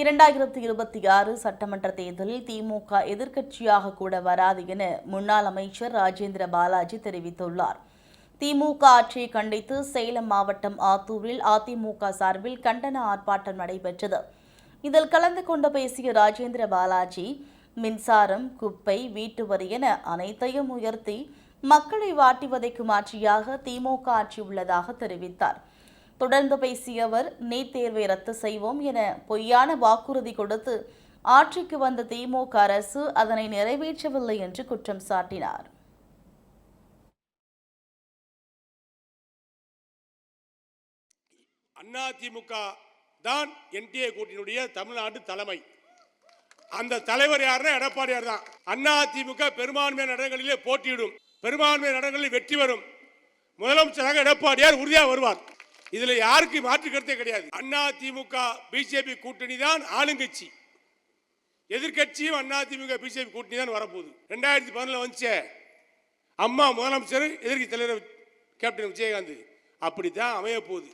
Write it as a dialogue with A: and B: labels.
A: இரண்டாயிரத்தி இருபத்தி ஆறு சட்டமன்ற தேர்தலில் திமுக எதிர்க்கட்சியாக கூட வராது என முன்னாள் அமைச்சர் ராஜேந்திர பாலாஜி தெரிவித்துள்ளார். திமுக ஆட்சியை கண்டித்து சேலம் மாவட்டம் ஆத்தூரில் அதிமுக சார்பில் கண்டன ஆர்ப்பாட்டம் நடைபெற்றது. இதில் கலந்து கொண்டு பேசிய ராஜேந்திர பாலாஜி மின்சாரம் குப்பை வீட்டு வரி என அனைத்தையும் உயர்த்தி மக்களை வாட்டி வதைக்கும் ஆட்சியாக திமுக ஆட்சி உள்ளதாக தெரிவித்தார். தொடர்ந்து பேசிய அவர் நீட் தேர்வை ரத்து செய்வோம் என பொய்யான வாக்குறுதி கொடுத்து ஆட்சிக்கு வந்த திமுக அரசு அதனை நிறைவேற்றவில்லை என்று குற்றம் சாட்டினார்.
B: அண்ணா திமுக தான் என்டிஏ கூட்டினுடைய தமிழ்நாடு தலைமை. அந்த தலைவர் யாருன்னா எடப்பாடியார் தான். அதிமுக பெரும்பான்மையான இடங்களிலே போட்டியிடும். பெரும்பான்மையான இடங்களில் வெற்றி வரும் முதலமைச்சராக எடப்பாடியார் உறுதியாக வருவார். இதுல யாருக்கு மாற்று கருத்தே கிடையாது. அண்ணா திமுக பிஜேபி கூட்டணி தான் ஆளுங்கட்சி. எதிர்க்கட்சியும் திமுக பிஜேபி கூட்டணி தான் வரப்போகுது. ரெண்டாயிரத்தி பதினொன்றில் வந்துச்சே. அம்மா முதலமைச்சர் எதிர்க்கட்சி தலைவர் கேப்டன் விஜயகாந்த். அப்படித்தான் அமைய போகுது